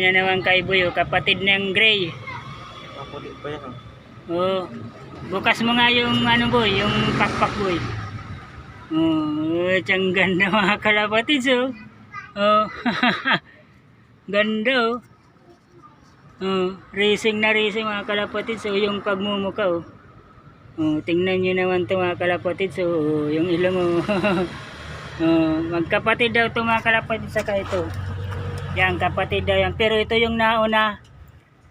na naman kay Boy, oh, kapatid ng Gray. Maputi pa yan. oh. Oh, bukas mo nga yung ano boy, yung pakpak boy. Oh, tiyang ganda mga kalapatids oh. Oh, ganda oh. Oh, racing na racing mga kalapatids oh, yung pagmumuka oh. Oh, tingnan nyo naman to mga kalapatids oh, yung ilong oh. oh, magkapatid daw to mga kalapatids saka ito. Yan, kapatid daw yan. Pero ito yung nauna,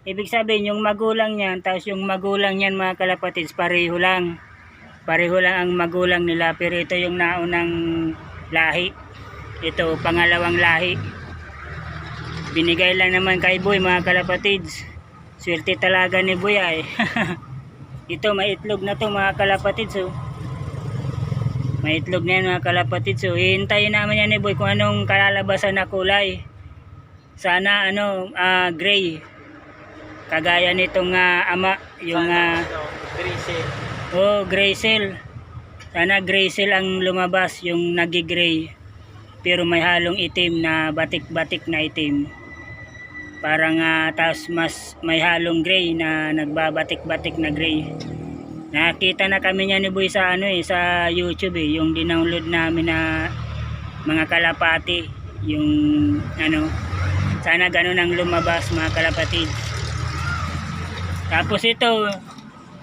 Ibig sabihin, yung magulang niyan, tapos yung magulang niyan mga kalapatids, pareho lang. Pareho lang ang magulang nila, pero ito yung naunang lahi. Ito, pangalawang lahi. Binigay lang naman kay Boy mga kalapatids. Swerte talaga ni Boy ay. ito, may itlog na to mga kalapatids. Oh. May itlog na yan mga kalapatids. So, hihintayin naman yan ni Boy kung anong kalalabasan na kulay. Sana ano, ah, gray. Kagaya nitong ah, ama yung Sana, ano, Grisel. oh gray cell. Sana gray cell ang lumabas yung nagi-gray. Pero may halong itim na batik-batik na itim. Parang uh, tapos mas may halong gray na nagbabatik-batik na gray. Nakita na kami niya ni Boy sa ano eh sa YouTube eh yung dinownload namin na mga kalapati yung ano sana ganun ang lumabas mga kalapatid tapos ito,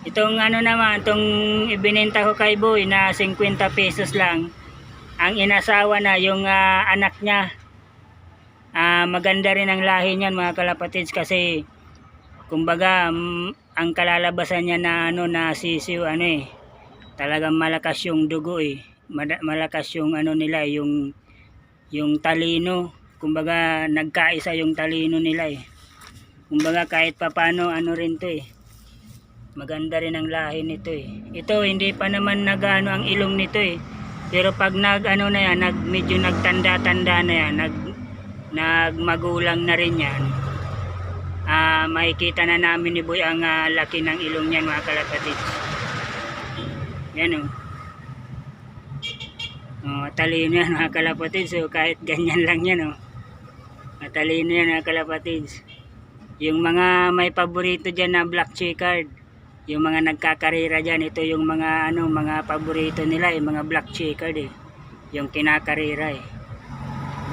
itong ano naman, itong ibinenta ko kay Boy na 50 pesos lang. Ang inasawa na yung ah, anak niya. Ah, maganda rin ang lahi niyan mga kalapatids kasi kumbaga mm, ang kalalabasan niya na ano na sisiw ano eh. Talagang malakas yung dugo eh. Malakas yung ano nila yung yung talino. Kumbaga nagkaisa yung talino nila eh. Kumbaga kahit papano ano rin to eh. Maganda rin ang lahi nito eh. Ito hindi pa naman nagano ang ilong nito eh. Pero pag nag ano na yan, nag medyo nagtanda-tanda na yan, nag nagmagulang na rin yan. Ah, makikita na namin ni Boy ang ah, laki ng ilong niyan mga kalapatid. Yan oh. Oh, talino yan mga kalapatid. So kahit ganyan lang yan oh. Matalino yan mga kalapatid. Yung mga may paborito dyan na black checkered, yung mga nagkakarera dyan, ito yung mga ano, mga paborito nila, yung mga black checkered eh. Yung kinakarera eh.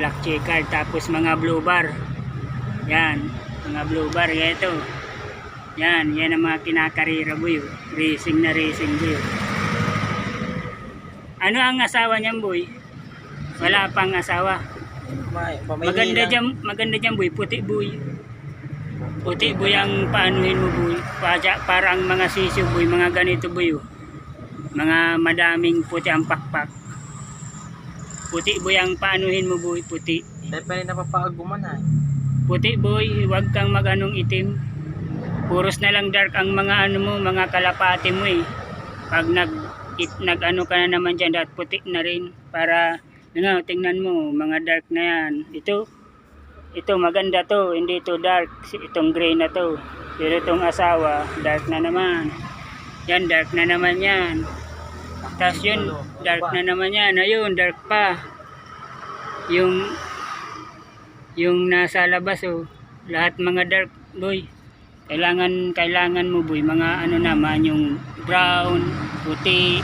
Black checkered, tapos mga blue bar. Yan, mga blue bar, yan ito. Yan, yan ang mga kinakarera boy. oh. Racing na racing boy. oh. Ano ang asawa niyan boy? Wala pang asawa. May, Maganda dyan, maganda dyan boy, puti boy. Puti boy ang paanuhin mo boy. Para, parang mga sisiw boy, mga ganito boy. Oh. Mga madaming puti ang pakpak. Puti boy ang paanuhin mo boy, puti. Dahil pa rin napapaaguman ha. Puti boy, huwag kang maganong itim. Puros na lang dark ang mga ano mo, mga kalapati mo eh. Pag nag, it, nag ano ka na naman dyan, dapat puti na rin. Para, ano, tingnan mo, mga dark na yan. Ito, ito maganda to, hindi to dark. Itong gray na to. Pero itong asawa, dark na naman. Yan, dark na naman yan. Tapos yun, dark na naman yan. Ayun, dark pa. Yung yung nasa labas oh, lahat mga dark boy. Kailangan kailangan mo boy mga ano naman yung brown, puti,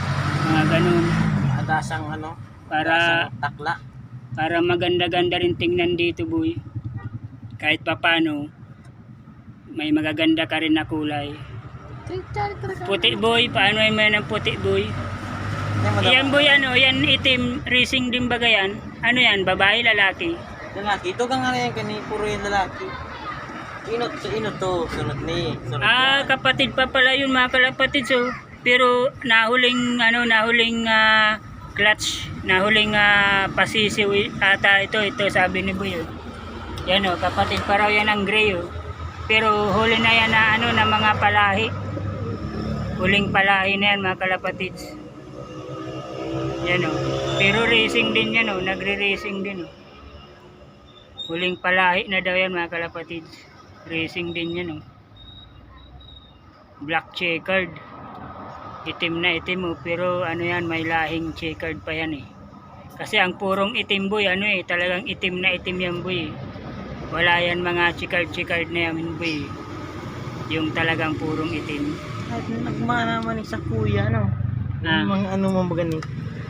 mga ganun Adasang ano, para takla. para maganda-ganda rin tingnan dito boy. Kahit papano may magaganda ka rin na kulay. Puti boy, paano ay may ng puti boy? Yan, boy ano, yan itim, racing din baga yan? Ano yan, babae, lalaki? Lalaki, ito ka nga yan kani, puro yung lalaki. Inot, sa inot to, sunod ni. Sunod Ah, yan. kapatid pa pala yun mga kalapatid. So, pero nahuling ano, nahuling ah, clutch, nahuling ah, pasisiw ata ito, ito sabi ni Boy. oh. Yan oh, kapatid pa raw yan ang gray oh. Pero huli na yan na ano na mga palahi. Huling palahi na yan mga kalapatids. Yan oh. Pero racing din yan oh, nagre-racing din oh. Huling palahi na daw yan mga kalapatids. Racing din yan oh. Black checkered. Itim na itim oh, pero ano yan, may lahing checkered pa yan eh. Kasi ang purong itim boy, ano eh, talagang itim na itim yan boy eh. Wala yan mga chikard-chikard na yan, boy. Yung talagang purong itim. At nagmana naman ni sa kuya, no? Ah. Yung mga ano mo ba gani?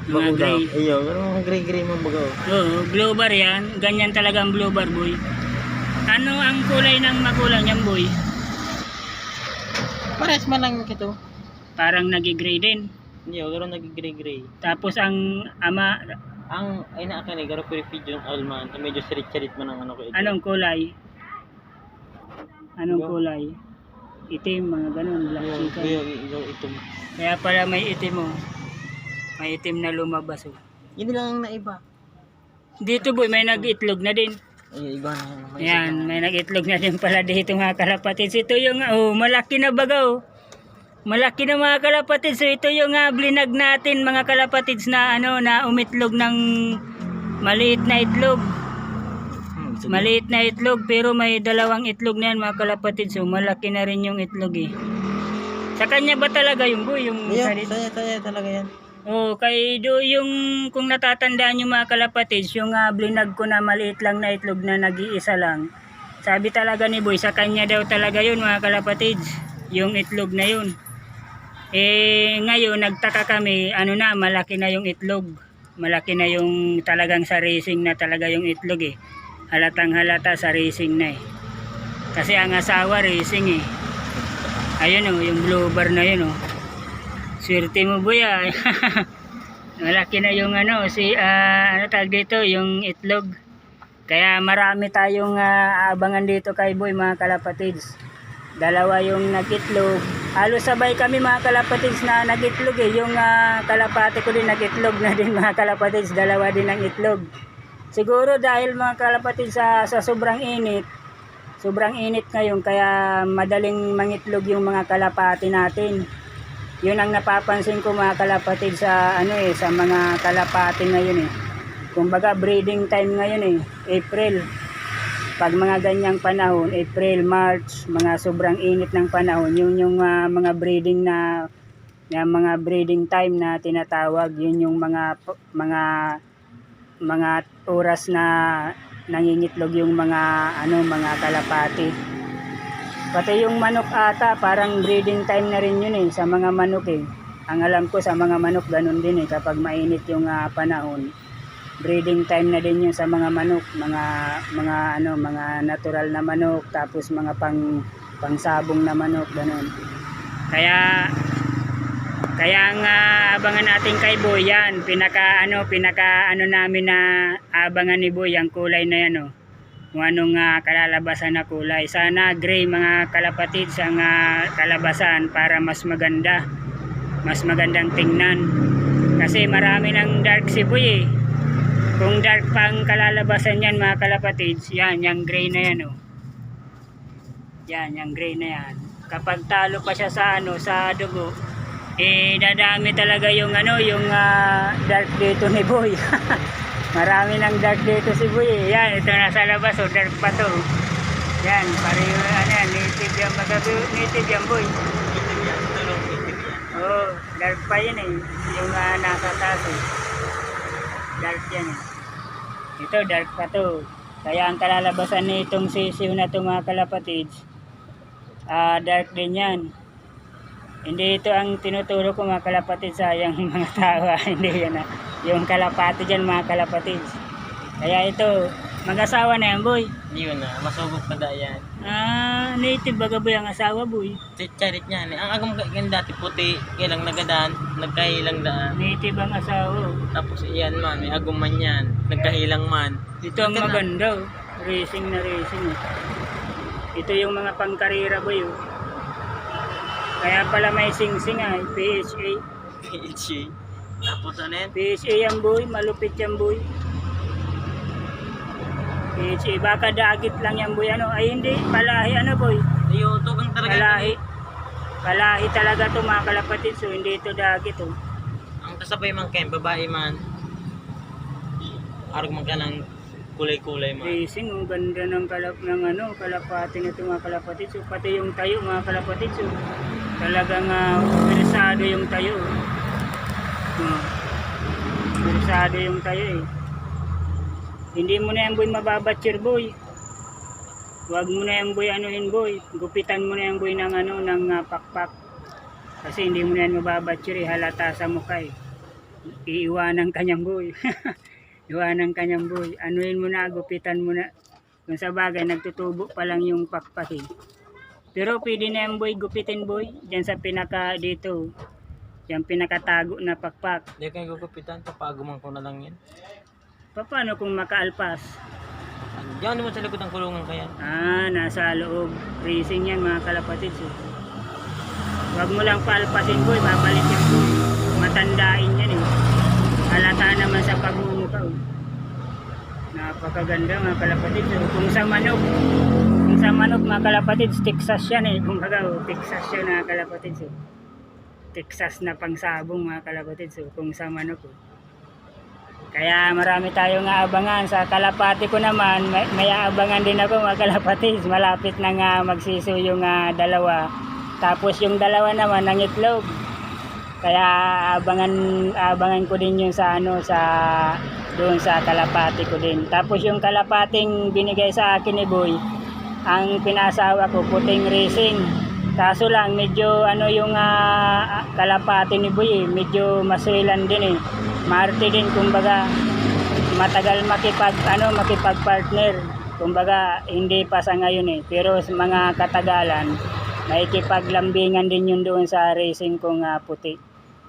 Mga gray. Pero mga gray-gray mo baga. Oo, blue bar yan. Ganyan talaga ang blue bar, boy. Ano ang kulay ng magulang niyan, boy? Pares man lang kito. Parang nagigray din. Hindi, pero nag-gray-gray. Tapos ang ama, Ang, ay na ka ni, garo purified yung alman. Medyo sirit-sirit man ang ano ko ito. anong kulay? Anong Yo. kulay? Itim, mga ganun, black Ayaw, chicken. ito. Kaya pala may itim mo. May itim na lumabas oh. Yun lang ang naiba. Dito boy, may nag-itlog na din. Ay, iba na yun. May Yan, may nag-itlog na din pala dito mga kalapatids. Ito yung, oh, malaki na baga oh. Malaki na mga kalapatids. So ito yung uh, blinag natin mga kalapatids na ano na umitlog ng maliit na itlog. Hmm. Maliit na itlog pero may dalawang itlog na yan mga kalapatids. So malaki na rin yung itlog eh. Sa kanya ba talaga yung boy? Yung salit? saya, saya talaga yan. Oh, kay do yung kung natatandaan yung mga kalapatids, yung uh, blinag ko na maliit lang na itlog na nag-iisa lang. Sabi talaga ni Boy, sa kanya daw talaga yun mga kalapatids, yung itlog na yun. Eh, ngayon nagtaka kami, ano na, malaki na yung itlog. Malaki na yung talagang sa racing na talaga yung itlog eh. Halatang halata sa racing na eh. Kasi ang asawa racing eh. Ayun oh, yung blue bar na yun oh. Swerte mo boy ah. Malaki na yung ano, si ah, ano tawag dito, yung itlog. Kaya marami tayong ah, aabangan dito kay boy mga kalapatids. Dalawa yung nagitlog. Halos sabay kami mga kalapatids na nagitlog eh. Yung ah, kalapati ko din nagitlog na din mga kalapatids. Dalawa din ang itlog. Siguro dahil mga kalapatids sa, sa sobrang init, sobrang init ngayon kaya madaling mangitlog yung mga kalapati natin yun ang napapansin ko mga kalapatid sa ano eh sa mga kalapati ngayon eh kumbaga breeding time ngayon eh April pag mga ganyang panahon April, March mga sobrang init ng panahon yun yung ah, mga breeding na na mga breeding time na tinatawag yun yung mga mga mga oras na nangingitlog yung mga ano mga kalapati Pati yung manok ata, parang breeding time na rin yun eh, sa mga manok eh. Ang alam ko sa mga manok, ganun din eh, kapag mainit yung ah, panahon. Breeding time na din yun sa mga manok, mga mga ano, mga natural na manok, tapos mga pang pangsabong na manok, ganun. Kaya kaya ang ah, abangan natin kay Boy yan, pinaka ano, pinaka ano namin na abangan ni Boy ang kulay na yan oh kung anong ah, kalalabasan na kulay. Sana gray mga kalapatid sa ah, kalabasan para mas maganda. Mas magandang tingnan. Kasi marami ng dark si Boy eh. Kung dark pang kalalabasan yan mga kalapatids, yan, yung gray na yan oh. Yan, yung gray na yan. Kapag talo pa siya sa ano, sa dugo, eh dadami talaga yung ano, yung ah, dark dito ni Boy. Marami ng dark dito si Boy. eh. Yan, ito nasa labas, oh, dark pa to. Yan, pareho, ano yan, native yan, magabi, native yan, Boy. Itim yan, tulong itim yan. Oo, oh, dark pa yun eh. Yung ah, nasa taas eh. Dark yan eh. Ito, dark pa to. Kaya ang kalalabasan nitong sisiw na to mga kalapatids, ah dark din yan. Hindi ito ang tinuturo ko mga kalapatids sayang mga tao. ah. Hindi yan ah. Yung kalapati dyan mga kalapatids. Kaya ito, mag-asawa na yan boy. Hindi yun na, masugod pa da yan. Ah, native baga boy ang asawa boy. Charit niya ni. Ang agam kaya dati puti, kailang nagadaan, nagkahilang daan. Native ang asawa. Tapos iyan man, may agum man yan, nagkahilang man. Ito ang na. maganda oh. Racing na racing oh. Ito yung mga pangkarera boy oh. Kaya pala may sing-sing ah, PHA. PHA. Tapos ano yan? PHA yan boy, malupit yan boy. PHA, baka dagit lang yan boy. Ano? Ay hindi, palahi ano boy. Ayo, tugang talaga. Palahi. Palahi talaga to mga kalapatid. So hindi ito dagit oh. Ang kasabay man kayo, babae man. Arag man ka ng kulay-kulay man. Racing, ang ganda ng kalap ng ano, kalapati na ito mga kalapatid. So pati yung tayo mga kalapatid. So talagang uh, interesado yung tayo. Uh, interesado yung tayo eh. Hindi mo na yan boy mababatcher boy. Huwag mo na yung boy anuhin boy. Gupitan mo na yung boy ng ano ng ah, pakpak. Kasi hindi mo na yan mababatsuri halata sa mukha eh. Iiwanan kanyang boy. Iwanan kanyang boy. Anuhin mo na, gupitan mo na. Kung sa bagay, nagtutubo pa lang yung pakpak eh. Pero pwede na yung boy, gupitin boy. Diyan sa pinaka dito. Yung pinakatago na pakpak. Hindi kayo gugupitan, papaguman ko na lang yan. Pa- Paano kung makaalpas? Diyan naman sa likod ng kulungan kaya. Ah, nasa loob. Racing yan mga kalapatids. Eh. Huwag mo lang palpasin boy, babalik yan boy. Matandain yan eh. Halata naman sa pagmumukha. Oh. Napakaganda mga kalapatids. Oh. Kung sa manok, kung sa manok mga kalapatids, Texas yan eh. Kung baga, oh, Texas yan mga kalapatids. Oh. Texas na pangsabong mga kalapatids. Oh. Kung sa manok. Oh. Kaya marami tayong aabangan. Sa kalapati ko naman, may, may aabangan din ako mga kalapatis. Malapit na nga magsiso yung ah, dalawa. Tapos yung dalawa naman ng itlog. Kaya abangan abangan ko din yung sa ano sa doon sa kalapati ko din. Tapos yung kalapating binigay sa akin ni Boy, ang pinasawa ko puting racing. Kaso lang medyo ano yung ah, kalapati ni Boy, eh, medyo masilan din eh. Marte din kumbaga matagal makipag ano makipag-partner. Kumbaga hindi pa sa ngayon eh. Pero sa mga katagalan makikipaglambingan din yun doon sa racing kong ah, puti.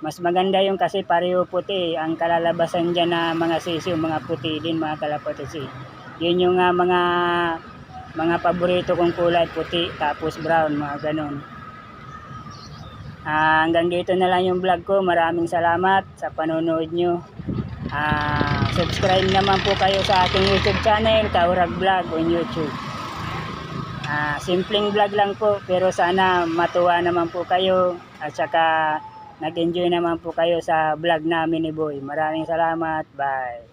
Mas maganda yung kasi pareho puti. eh. Ang kalalabasan dyan na mga sisiyo, mga puti din mga kalapatid. eh. Yun yung ah, mga mga paborito kong kulay puti tapos brown mga ganon. Ah, hanggang dito na lang yung vlog ko. Maraming salamat sa panonood nyo. Ah, subscribe naman po kayo sa aking YouTube channel, Kaurag Vlog on YouTube. Ah, simpleng vlog lang po pero sana matuwa naman po kayo at saka nag-enjoy naman po kayo sa vlog namin ni Boy. Maraming salamat. Bye.